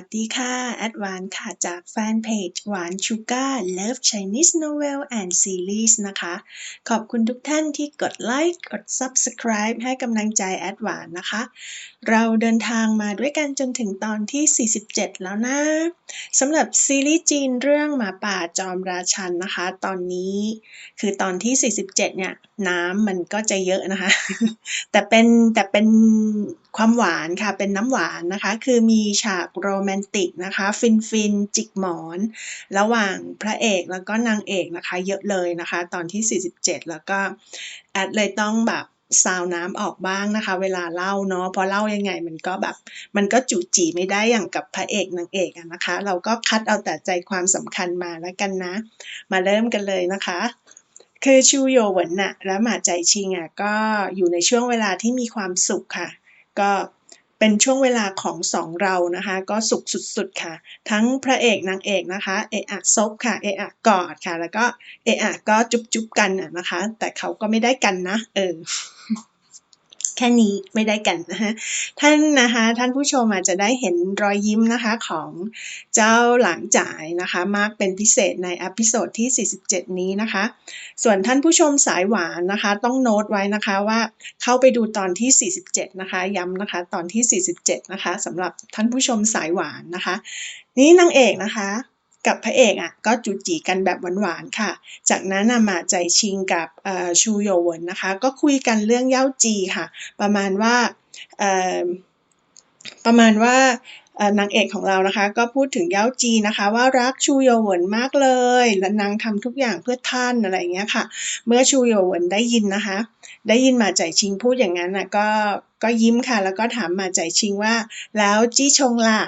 วัสดีค่ะ แอดวานค่ะ จากแฟนเพจหวานชูการ์ Love Chinese Novel and Series นะคะ ขอบคุณทุกท่านที่กดไลค์ กด Subscribe ให้กำลังใจแอดวานนะคะ เราเดินทางมาด้วยกันจนถึงตอนที่ 47 แล้วนะ สำหรับซีรีส์จีนเรื่องหมาป่าจอมราชันนะคะ ตอนนี้คือตอนที่ 47 เนี่ย น้ำมันก็จะเยอะนะคะ แต่เป็นแต่เป็นความหวานค่ะเป็นน้ำหวานนะคะ คือมีฉากโรแมนติกนะคะ ฟินฟินจิกหมอน ระหว่างพระเอกแล้วก็นางเอกนะคะ เยอะเลยนะคะ ตอนที่ 47 แล้วก็แอดเลยต้องแบบซาวน้ำออกบ้างนะคะ เวลาเล่าเนาะเพราะเล่ายังไงมันก็แบบ มันก็จุจีไม่ได้อย่างกับพระเอกนางเอกนะคะ เราก็คัดเอาแต่ใจความสำคัญมาแล้วกันนะ มาเริ่มกันเลยนะคะ คือชูโยเหวินน่ะและหมาใจชิงอะก็อยู่ในช่วงเวลาที่มีความสุขค่ะ ก็เป็นช่วงเวลาของสองเรานะคะ ก็สุขสุดๆค่ะ ทั้งพระเอกนางเอกนะคะ เอะอะซบค่ะ เอะอะกอดค่ะ แล้วก็เอะอะก็จุ๊บจุ๊บกันอะนะคะ แต่เขาก็ไม่ได้กันนะ เออ แค่นี้ไม่ได้กันนะคะท่านนะคะท่านผู้ชมอาจจะได้เห็นรอยยิ้มนะคะของเจ้าหลังจ่ายนะคะมากเป็นพิเศษในอพิโซดที่ 47 นี้นะคะ ส่วนท่านผู้ชมสายหวานนะคะต้องโน้ตไว้นะคะว่าเข้าไปดูตอนที่ 47 นะคะย้ำนะคะตอนที่ 47 นะคะสำหรับท่านผู้ชมสายหวานนะคะ นี่นางเอกนะคะ กับพระเอกอะก็จูจีกันแบบหวานๆค่ะ จากนั้นมาใจชิงกับชูโยวนนะคะ ก็คุยกันเรื่องเย่าจีค่ะ ประมาณว่าประมาณว่านางเอกของเรานะคะ ก็พูดถึงเย้าจีนะคะ ว่ารักชูโยวนมากเลย และนางทำทุกอย่างเพื่อท่านอะไรเงี้ยค่ะ เมื่อชูโยวนได้ยินนะคะ ได้ยินมาใจชิงพูดอย่างนั้นนะก็ก็ยิ้มค่ะ แล้วก็ถามมาใจชิงว่า แล้วจี้ชงล่ะ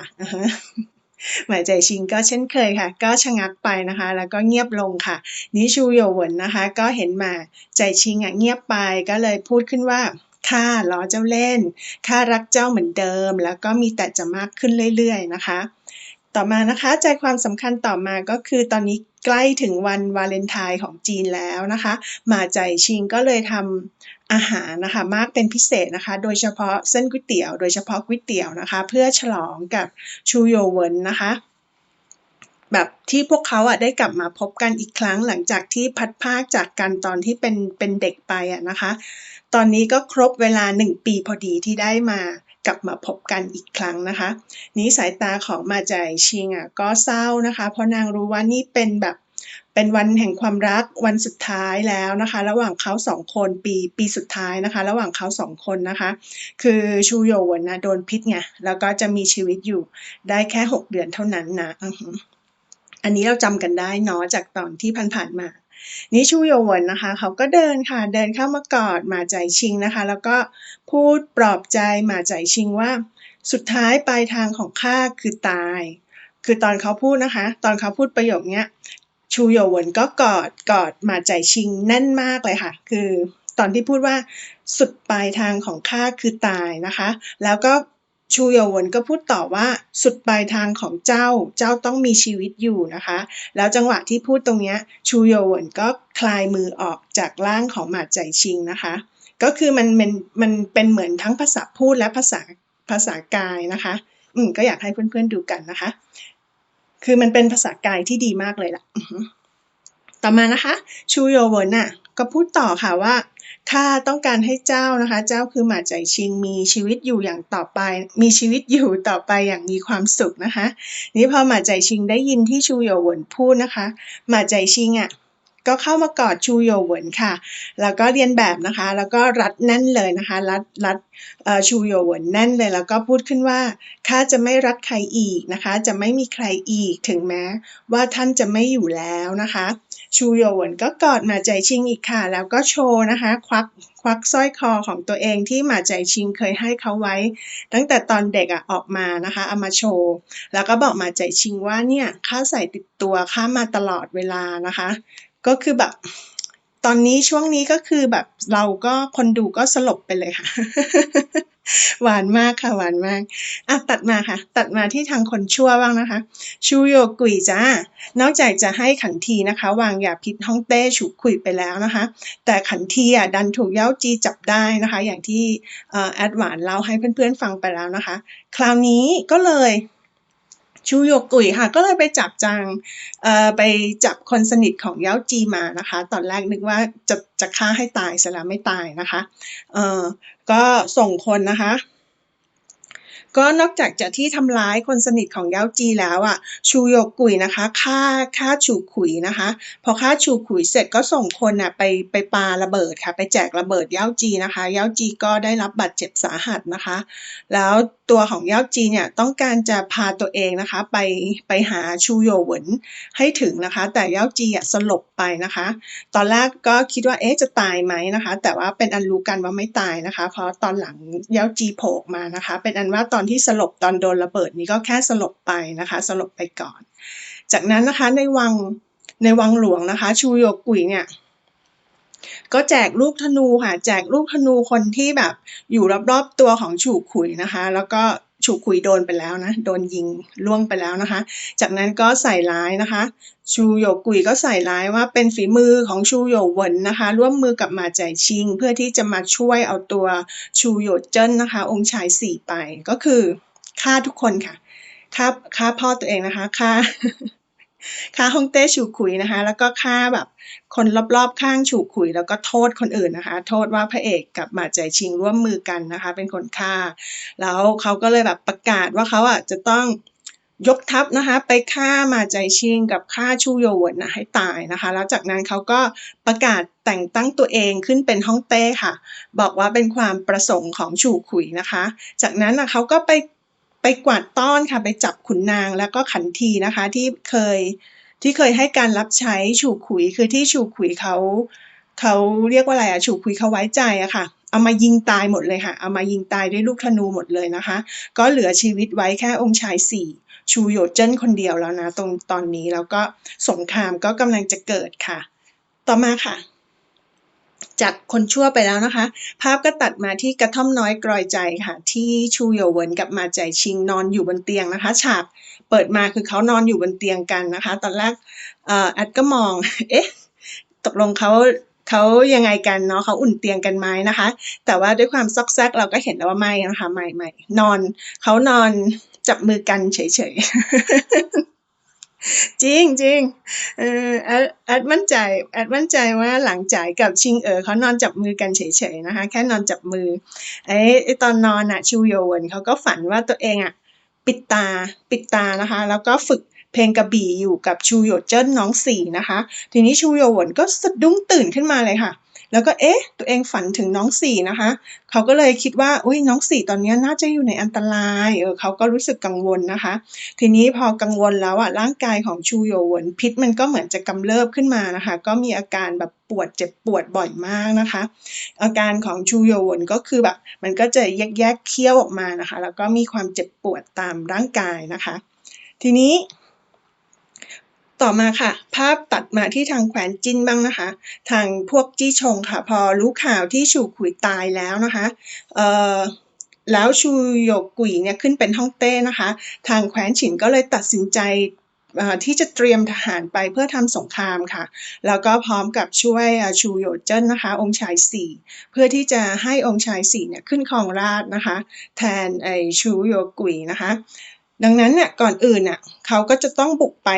หมายใจชิงก็เช่นเคยค่ะ ก็ชะงักไปนะคะ แล้วก็เงียบลงค่ะ นิชูโยวนนะคะ ก็เห็นมาใจชิงอะเงียบไปก็เลยพูดขึ้นว่าข้าล้อเจ้าเล่นข้ารักเจ้าเหมือนเดิม แล้วก็มีแต่จะมากขึ้นเรื่อยๆนะคะต่อมานะคะใจความสำคัญต่อมาก็คือตอนนี้ใกล้ถึงวันวาเลนไทน์ของจีนแล้วนะคะ มาใจชิงก็เลยทำ อาหารนะคะมากเป็นพิเศษนะคะ โดยเฉพาะเส้นก๋วยเตี๋ยว โดยเฉพาะก๋วยเตี๋ยวนะคะ เพื่อฉลองกับชูโยเวินนะคะแบบที่พวกเขาอะได้กลับมาพบกันอีกครั้งหลังจากที่พัดภาคจากกันตอนที่เป็นเป็นเด็กไปอะนะคะ ตอนนี้ก็ครบเวลา 1 ปีพอดีที่ได้มากลับมาพบกันอีกครั้งนะคะ นี้สายตาของมาใจชิงอะก็เศร้านะคะ เพราะนางรู้ว่านี่เป็นแบบ เป็นวันแห่งความรักวันสุดท้ายแล้วนะคะ ระหว่างเขาสองคนปีปีสุดท้ายนะคะ ระหว่างเขาสองคนนะคะ คือชูโยวนนะโดนพิษไงแล้วก็จะมีชีวิตอยู่ได้แค่ 6 เดือนเท่านั้นนะอันนี้เราจำกันได้เนาะจากตอนที่ผ่านๆมานิชูโยวนนะคะเขาก็เดินค่ะเดินเข้ามากอดหมาใจชิงนะคะ แล้วก็พูดปลอบใจหมาใจชิงว่า สุดท้ายปลายทางของข้าคือตาย คือตอนเขาพูดนะคะ ตอนเขาพูดประโยคนี้ ชูโยวนก็กอดกอดหมาใจชิงแน่นมากเลยค่ะ คือตอนที่พูดว่าสุดปลายทางของข้าคือตายนะคะ แล้วก็ชูโยวนก็พูดต่อว่าสุดปลายทางของเจ้าเจ้าต้องมีชีวิตอยู่นะคะ แล้วจังหวะที่พูดตรงนี้ชูโยวนก็คลายมือออกจากร่างของหมาใจชิงนะคะ ก็คือมันมันมันเป็นเหมือนทั้งภาษาพูดและภาษาภาษากายนะคะ อืมก็อยากให้เพื่อนๆดูกันนะคะ คือมันเป็นภาษากายที่ดีมากเลยล่ะ ต่อมานะคะชูโยเวนน่ะก็พูดต่อค่ะว่าข้าต้องการให้เจ้านะคะ เจ้าคือหมาใจชิงมีชีวิตอยู่อย่างต่อไป มีชีวิตอยู่ต่อไปอย่างมีความสุขนะคะ นี่พอหมาใจชิงได้ยินที่ชูโยหวนพูดนะคะ หมาใจชิงอะ ก็เข้ามากอดชูโยหวนค่ะ แล้วก็เรียนแบบนะคะ แล้วก็รัดแน่นเลยนะคะ รัดรัดชูโยหวนแน่นเลย แล้วก็พูดขึ้นว่าข้าจะไม่รักใครอีกนะคะ จะไม่มีใครอีกถึงแม้ว่าท่านจะไม่อยู่แล้วนะคะ ชูโยหวนก็กอดมาใจชิงอีกค่ะ แล้วก็โชว์นะคะ ควักควักสร้อยคอของตัวเองที่หมาใจชิงเคยให้เขาไว้ ตั้งแต่ตอนเด็กอะออกมานะคะเอามาโชว์แล้วก็บอกหมาใจชิงว่าเนี่ยข้าใส่ติดตัวข้ามาตลอดเวลานะคะ ก็คือแบบ ตอนนี้ช่วงนี้ก็คือแบบเราก็คนดูก็สลบไปเลยค่ะ หวานมากค่ะหวานมากอะตัดมาค่ะ ตัดมาที่ทางคนชั่วบ้างนะคะ ชูโยกุยจ้านอกจากจะให้ขันทีนะคะ วางยาพิษฮ่องเต้ฉุกขุยไปแล้วนะคะ แต่ขันทีอะดันถูกเย้าจีจับได้นะคะ อย่างที่แอดหวานเล่าให้เพื่อนๆฟังไปแล้วนะคะ คราวนี้ก็เลย ชูโยกุยค่ะ ก็เลยไปจับจางเออไปจับคนสนิทของเย้าจีมานะคะ ตอนแรกนึกว่าจะจะฆ่าให้ตายเสียแล้วไม่ตายนะคะเออก็ส่งคนนะคะ ก็นอกจากจะที่ทำร้ายคนสนิทของเย้าจีแล้วอะชูโยกุยนะคะฆ่าฆ่าชูขุยนะคะ พอฆ่าชูขุยเสร็จก็ส่งคนอะไปไปปาระเบิดค่ะ ไปแจกระเบิดเย้าจีนะคะเย้าจีก็ได้รับบาดเจ็บสาหัสนะคะ แล้วตัวของเย้าจีเนี่ยต้องการจะพาตัวเองนะคะไปไปหาชูโยหวนให้ถึงนะคะ แต่เย้าจีอะสลบไปนะคะ ตอนแรกก็คิดว่าเอ๊ะจะตายไหมนะคะ แต่ว่าเป็นอันรู้กันว่าไม่ตายนะคะ เพราะตอนหลังเย้าจีโผล่มานะคะ เป็นอันว่าตอนอนที่สลบตอนโดนระเบิดนี้ก็แค่สลบไปนะคะ สลบไปก่อน จากนั้นนะคะในวังในวังหลวงนะคะ ชูโยกุยเนี่ยก็แจกลูกธนูค่ะ แจกลูกธนูคนที่แบบอยู่รอบๆตัวของฉูขุยนะคะ แล้วก็ ฉูขุยโดนไปแล้วนะ โดนยิงล่วงไปแล้วนะคะ จากนั้นก็ใส่ร้ายนะคะ ชูโยกุยก็ใส่ร้ายว่าเป็นฝีมือของชูโยเวินนะคะ ร่วมมือกับมาใจายชิง เพื่อที่จะมาช่วยเอาตัวชูโยเจิ้นนะคะ องค์ชายสี่ไปก็คือฆ่าทุกคนค่ะฆ่าฆ่าพ่อตัวเองนะคะฆ่า ฆ่าฮ่องเต้ฉูขุยนะคะ แล้วก็ฆ่าแบบคนรอบๆข้างฉูขุย แล้วก็โทษคนอื่นนะคะ โทษว่าพระเอกกับหมาใจชิงร่วมมือกันนะคะ เป็นคนฆ่า แล้วเขาก็เลยแบบประกาศว่าเขาอะจะต้องยกทัพนะคะไปฆ่ามาใจชิงกับฆ่าชูโยวนนะให้ตายนะคะ แล้วจากนั้นเขาก็ประกาศแต่งตั้งตัวเองขึ้นเป็นฮ่องเต้ค่ะ บอกว่าเป็นความประสงค์ของฉูขุยนะคะ จากนั้นนะเขาก็ไป ไปกวาดต้อนค่ะ ไปจับขุนนางแล้วก็ขันทีนะคะที่เคยที่เคยให้การรับใช้ฉูขุยคือที่ฉูขุยเขาเขาเรียกว่าอะไรอะฉูขุยเขาไว้ใจอะค่ะเอามายิงตายหมดเลยค่ะ เอามายิงตายด้วยลูกธนูหมดเลยนะคะ ก็เหลือชีวิตไว้แค่องค์ชายสี่ชูโยเจิ้นคนเดียวแล้วนะตรงตอนนี้แล้วก็สงครามก็กำลังจะเกิดค่ะ ต่อมาค่ะ จากคนชั่วไปแล้วนะคะ ภาพก็ตัดมาที่กระท่อมน้อยกรอยใจค่ะ ที่ชูโยเวินกับมาใจายชิงนอนอยู่บนเตียงนะคะ ฉากเปิดมาคือเขานอนอยู่บนเตียงกันนะคะ ตอนแรกอ่อแอดก็มอง เอ๊ะ ตกลงเขาเขายังไงกันเนาะเขาอุ่นเตียงกันไหมนะคะ แต่ว่าด้วยความซอกแซกเราก็เห็นแล้วว่าไม่นะคะ ไม่ไม่นอนเขานอนจับมือกันเฉยๆ จริงจริงเออแอดแอดมั่นใจแอดมั่นใจว่าหลังจ่ายกับชิงเอ๋อเขานอนจับมือกันเฉยๆนะคะ แค่นอนจับมือไอ้ตอนนอนอะชูโยวนเขาก็ฝันว่าตัวเองอะปิดตาปิดตานะคะ แล้วก็ฝึกเพลงกระบี่อยู่กับชูโยเจิ้นน้องสี่นะคะ ทีนี้ชูโยวนก็สะดุ้งตื่นขึ้นมาเลยค่ะ แล้วก็เอ๊ะ ตัวเองฝันถึงน้องสี่นะคะ เขาก็เลยคิดว่าอุ้ยน้องสี่ตอนนี้น่าจะอยู่ในอันตรายเออเขาก็รู้สึกกังวลนะคะ ทีนี้พอกังวลแล้วอะร่างกายของชูโยวนพิษมันก็เหมือนจะกำเริบขึ้นมานะคะ ก็มีอาการแบบปวดเจ็บปวดบ่อยมากนะคะ อาการของชูโยวนก็คือแบบมันก็จะแยกแยกๆเคี้ยวออกมานะคะ แล้วก็มีความเจ็บปวดตามร่างกายนะคะ ทีนี้ ต่อมาค่ะ ภาพตัดมาที่ทางแขวนจินบ้างนะคะ ทางพวกจี้ชงค่ะ พอรู้ข่าวที่ชูขุยตายแล้วนะคะเอ่อแล้วชูโยกุยเนี่ยขึ้นเป็นฮ่องเต้นะคะ ทางแขวนฉินก็เลยตัดสินใจที่จะเตรียมทหารไปเพื่อทำสงครามค่ะ แล้วก็พร้อมกับช่วยชูโยเจิ้นนะคะ องค์ชายสี่เพื่อที่จะให้องค์ชายสี่เนี่ยขึ้นครองราชนะคะ แทนไอชูโยกุยนะคะ ดังนั้นเนี่ยก่อนอื่นน่ะเขาก็จะต้องบุกไป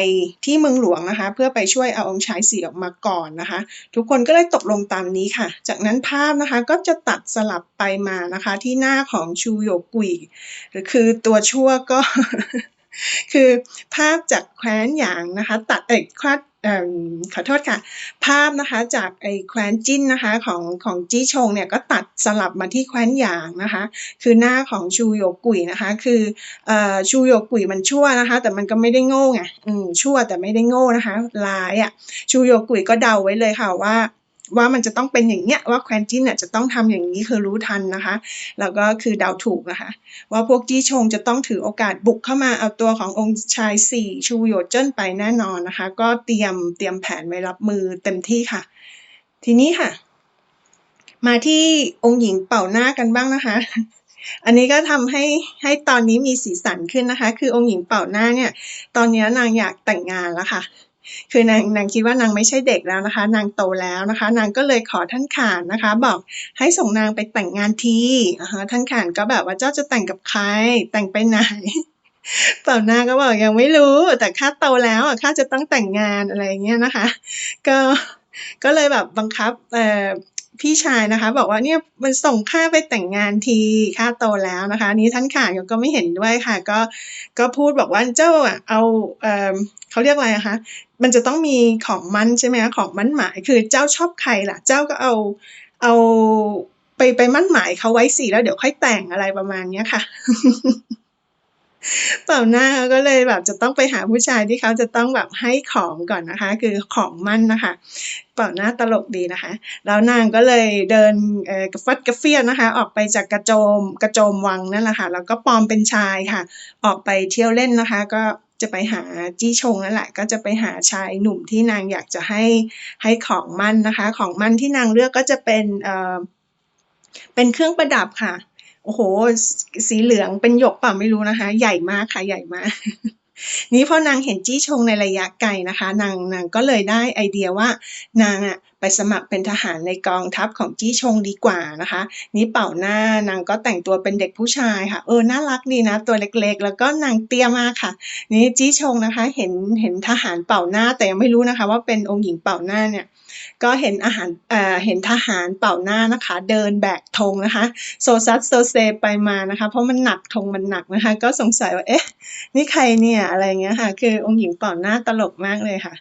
ที่เมืองหลวงนะคะ เพื่อไปช่วยเอาองค์ชายสี่ออกมาก่อนนะคะ ทุกคนก็เลยตกลงตามนี้ค่ะ จากนั้นภาพนะคะก็จะตัดสลับไปมานะคะ ที่หน้าของชูโยกุยหรือคือตัวชั่วก็คือภาพจากแคว้นหยางนะคะ ตัดเอกควัด ขอโทษค่ะ ภาพนะคะจากไอ้แคว้นจิ้นนะคะของของจี้ชงเนี่ยก็ตัดสลับมาที่แคว้นหยางนะคะ คือหน้าของชูโยกุยนะคะ คืออชูโยกุยมันชั่วนะคะ แต่มันก็ไม่ได้โง่ไงชั่วแต่ไม่ได้โง่นะคะร้ายอะชูโยกุยก็เดาไว้เลยค่ะว่า ว่ามันจะต้องเป็นอย่างเงี้ยว่าแคว้นจินเนี่ยจะต้องทำอย่างนี้คือรู้ทันนะคะ แล้วก็คือเดาถูกนะคะ ว่าพวกจี้ชงจะต้องถือโอกาสบุกเข้ามาเอาตัวขององค์ชายสี่ชูโยเจิ้นไปแน่นอนนะคะ ก็เตรียมเตรียมแผนไว้รับมือเต็มที่ค่ะ ทีนี้ค่ะ มาที่องค์หญิงเป่าหน้ากันบ้างนะคะอันนี้ก็ทำให้ให้ตอนนี้มีสีสันขึ้นนะคะ คือองค์หญิงเป่าหน้าเนี่ย ตอนนี้นางอยากแต่งงานแล้วค่ะ คือนางนางคิดว่านางไม่ใช่เด็กแล้วนะคะ นางโตแล้วนะคะ นางก็เลยขอท่านขานนะคะ บอกให้ส่งนางไปแต่งงานทีอ่าฮะท่านขานก็แบบว่าเจ้าจะแต่งกับใคร แต่งไปไหนเป่าหน้าก็บอกยังไม่รู้ แต่ข้าโตแล้วข้าจะต้องแต่งงานอะไรเงี้ยนะคะ ก็ก็เลยแบบบังคับเอ่อพี่ชายนะคะ บอกว่าเนี่ยมันส่งข้าไปแต่งงานทีข้าโตแล้วนะคะ นี้ท่านข่านก็ไม่เห็นด้วยค่ะ ก็ก็พูดบอกว่าเจ้าอะเอาเอ่อเขาเรียกอะไรคะ มันจะต้องมีของมันใช่ไหมคะของมั่นหมายคือเจ้าชอบใครล่ะ เจ้าก็เอาเอาไปไปมั่นหมายเขาไว้สิแล้วเดี๋ยวค่อยแต่งอะไรประมาณเนี้ยค่ะ เป่าหน้าเขาก็เลยแบบจะต้องไปหาผู้ชายที่เขาจะต้องแบบให้ของก่อนนะคะ คือของมั่นนะคะ เป่าหน้าตลกดีนะคะ แล้วนางก็เลยเดินเออกระฟัดกระเฟียนะคะ ออกไปจากกระโจมกระโจมวังนั่นแหละค่ะแล้วก็ปลอมเป็นชายค่ะ ออกไปเที่ยวเล่นนะคะ ก็ จะไปหาจี้ชงนั่นแหละ ก็จะไปหาชายหนุ่มที่นางอยากจะให้ให้ของมั่นนะคะ ของมั่นที่นางเลือกก็จะเป็นเอ่อเป็นเครื่องประดับค่ะโอ้โหสสีเหลืองเป็นหยกเปล่าไม่รู้นะคะ ใหญ่มากค่ะใหญ่มาก นี้พอนางเห็นจี้ชงในระยะไกลนะคะ นางนางก็เลยได้ไอเดียว่านางอะ ไปสมัครเป็นทหารในกองทัพของจี้ชงดีกว่านะคะ นี้เป่าหน้านางก็แต่งตัวเป็นเด็กผู้ชายค่ะ เออน่ารักดีนะตัวเล็กๆ แล้วก็นางเตี้ยมากค่ะ นี้จี้ชงนะคะ เห็นเห็นทหารเป่าหน้าแต่ยังไม่รู้นะคะ ว่าเป็นองค์หญิงเป่าหน้าเนี่ยก็เห็นอาหารเอ่อเห็นทหารเป่าหน้านะคะ เดินแบกธงนะคะ โซซัสโซเซไปมานะคะ เพราะมันหนักธงมันหนักนะคะ ก็สงสัยว่าเอ๊ะนี่ใครเนี่ยอะไรเงี้ยค่ะ คือองค์หญิงเป่าหน้าตลกมากเลยค่ะ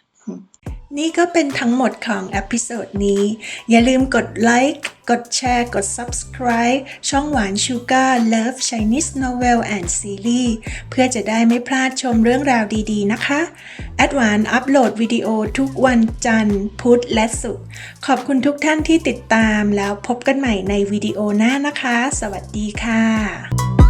นี่ก็เป็นทั้งหมดของเอพิโซดนี้ อย่าลืมกดไลค์ กดแชร์ กด Subscribe ช่องหวานชูการ์ Love Chinese Novel and Series เพื่อจะได้ไม่พลาดชมเรื่องราวดีๆนะคะ แอดวานอัปโหลดวิดีโอทุกวันจันทร์ พุธและศุกร์ ขอบคุณทุกท่านที่ติดตามแล้วพบกันใหม่ในวิดีโอหน้านะคะ สวัสดีค่ะ